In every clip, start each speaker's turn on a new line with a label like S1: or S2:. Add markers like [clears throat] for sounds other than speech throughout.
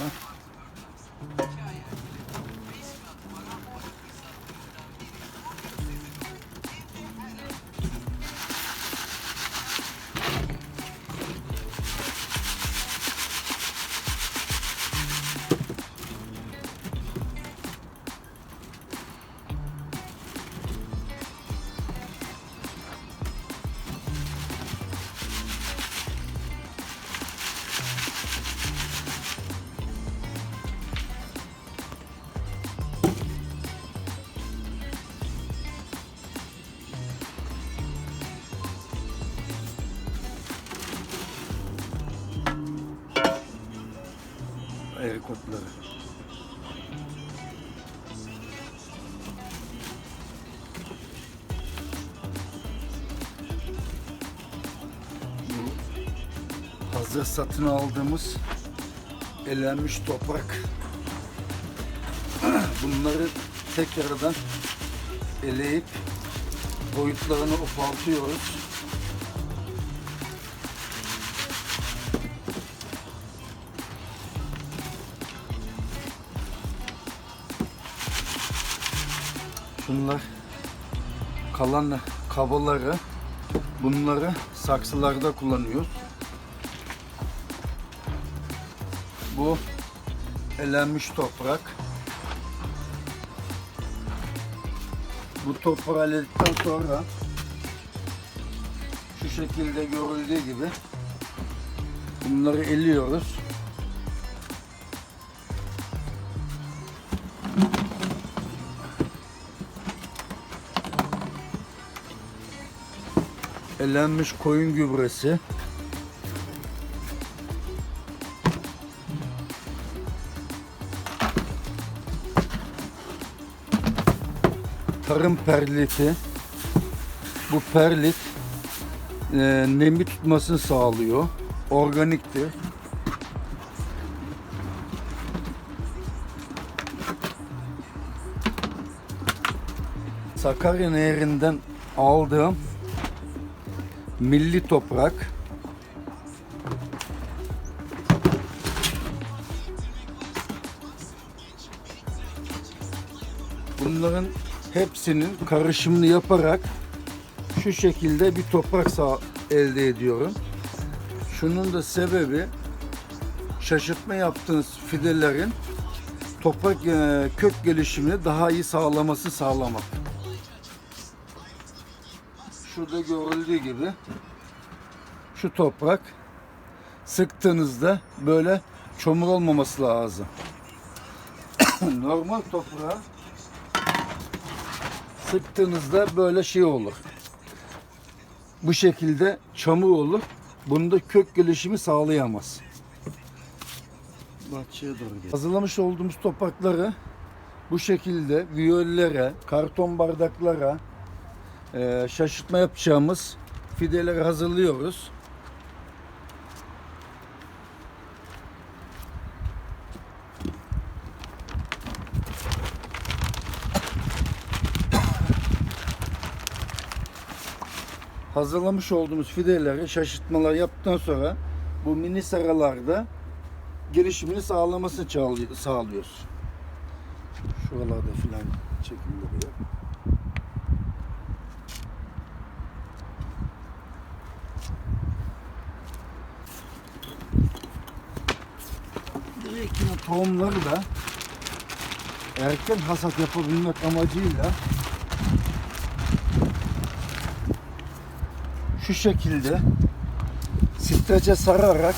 S1: 嗯 Helikopterleri. Bu hazır satın aldığımız elenmiş toprak. [clears throat] Bunları tekrardan eleyip boyutlarını ufaltıyoruz. Şunlar kalan kabaları bunları saksılarda kullanıyoruz. Bu elenmiş toprak. Bu toprağı eledikten sonra şu şekilde görüldüğü gibi bunları eliyoruz. Elenmiş koyun gübresi. Tarım perliti. Bu perlit e, nemi tutmasını sağlıyor. Organiktir. Sakarya Nehri'nden aldığım milli toprak. Bunların hepsinin karışımını yaparak şu şekilde bir toprak sağ elde ediyorum. Şunun da sebebi şaşırtma yaptığınız fidelerin toprak e, kök gelişimini daha iyi sağlaması sağlamak. Şurada görüldüğü gibi şu toprak sıktığınızda böyle çamur olmaması lazım. [coughs] Normal toprağı sıktığınızda böyle şey olur. Bu şekilde çamur olur. Bunda kök gelişimi sağlayamaz. Bahçeye doğru gel. Hazırlamış olduğumuz toprakları bu şekilde viyollere, karton bardaklara, e, şaşırtma yapacağımız fideleri hazırlıyoruz. Hazırlamış olduğumuz fideleri şaşırtmalar yaptıktan sonra bu mini seralarda gelişimini sağlamasını sağlıyoruz. Şuralarda filan çekimleri yap. Direkt yine tohumları da erken hasat yapabilmek amacıyla şu şekilde strece sararak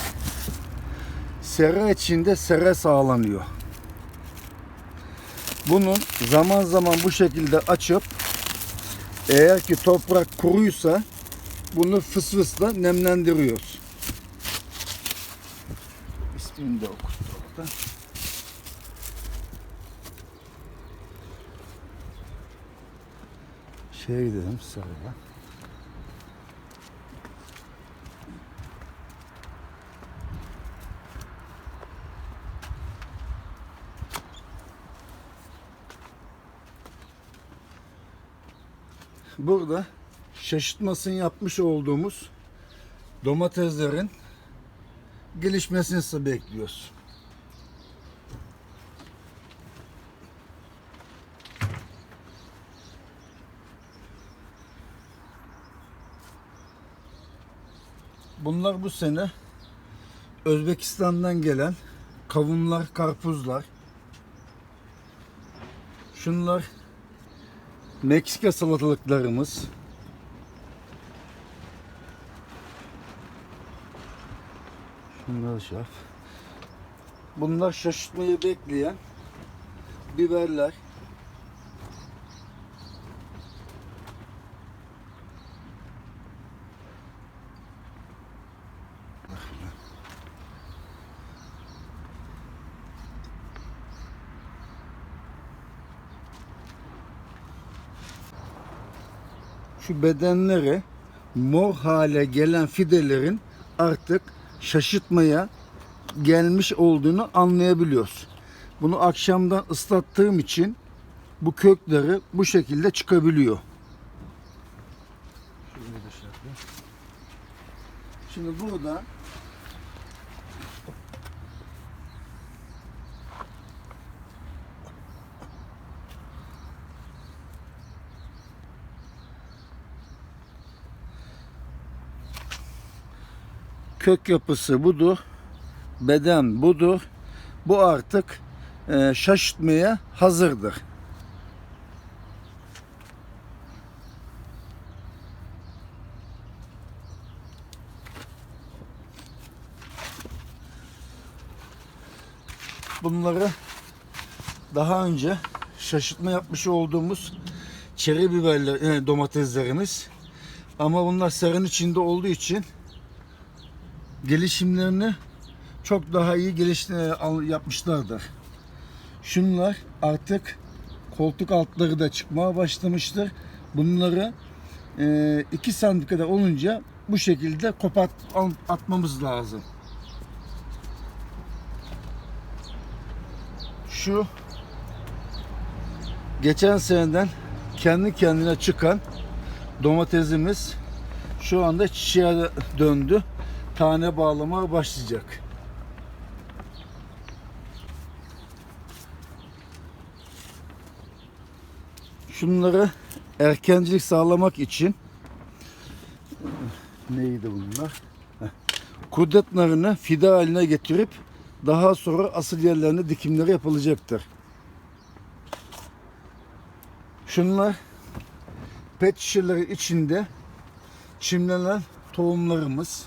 S1: sera içinde sera sağlanıyor. Bunun zaman zaman bu şekilde açıp eğer ki toprak kuruysa bunu fıs fısla nemlendiriyoruz. İsmini de okuttu orada. Şeye gidelim sarıya. Burada şaşırtmasını yapmış olduğumuz domateslerin gelişmesini bekliyoruz. Bunlar bu sene Özbekistan'dan gelen kavunlar, karpuzlar. Şunlar Meksika salatalıklarımız. Şunlar şaf. Bunlar şaşırtmayı bekleyen biberler. Şu bedenleri mor hale gelen fidelerin artık şaşırtmaya gelmiş olduğunu anlayabiliyoruz. Bunu akşamdan ıslattığım için bu kökleri bu şekilde çıkabiliyor. Şimdi burada kök yapısı budur. Beden budur. Bu artık e, şaşırtmaya hazırdır. Bunları daha önce şaşırtma yapmış olduğumuz çeri biberler, e, domateslerimiz. Ama bunlar sarın içinde olduğu için gelişimlerini çok daha iyi geliş e, yapmışlardır. Şunlar artık koltuk altları da çıkmaya başlamıştır. Bunları 2 santim kadar olunca bu şekilde kopart atmamız lazım. Şu geçen seneden kendi kendine çıkan domatesimiz şu anda çiçeğe döndü. Tane bağlamaya başlayacak. Şunları erkencilik sağlamak için neydi bunlar? Heh. Kudretlerini fide haline getirip daha sonra asıl yerlerine dikimleri yapılacaktır. Şunlar pet şişeleri içinde çimlenen tohumlarımız.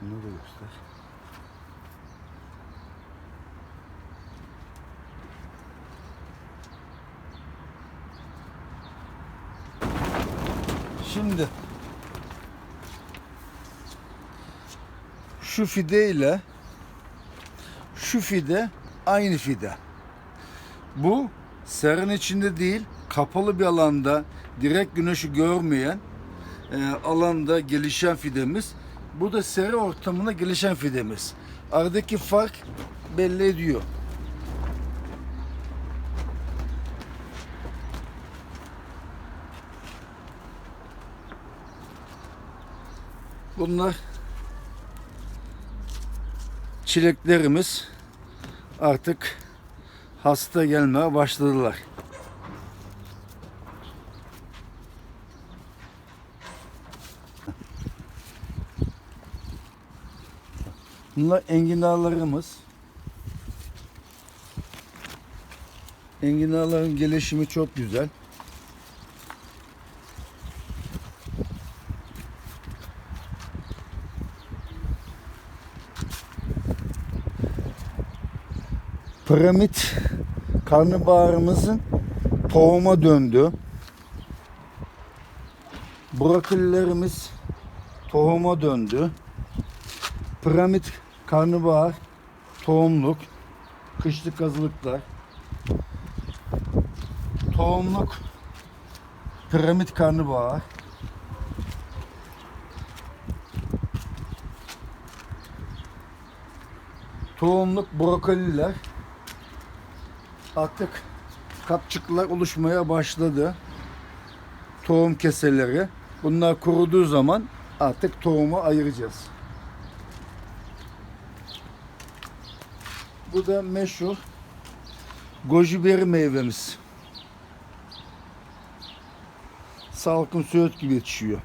S1: Şunu da göster. Şimdi şu fide ile şu fide aynı fide. Bu serin içinde değil, kapalı bir alanda direkt güneşi görmeyen e, alanda gelişen fidemiz. Bu da seri ortamına gelişen fidemiz. Aradaki fark belli ediyor. Bunlar çileklerimiz artık hasta gelmeye başladılar. Bunlar enginarlarımız. Enginarların gelişimi çok güzel. Piramit karnabaharımızın tohuma döndü. Brokolilerimiz tohuma döndü. Piramit karnabahar tohumluk kışlık kazılıklar tohumluk piramit karnabahar tohumluk brokoliler artık kapçıklar oluşmaya başladı. Tohum keseleri. Bunlar kuruduğu zaman artık tohumu ayıracağız. Bu da meşhur goji beri meyvemiz. Salkım söğüt gibi yetişiyor.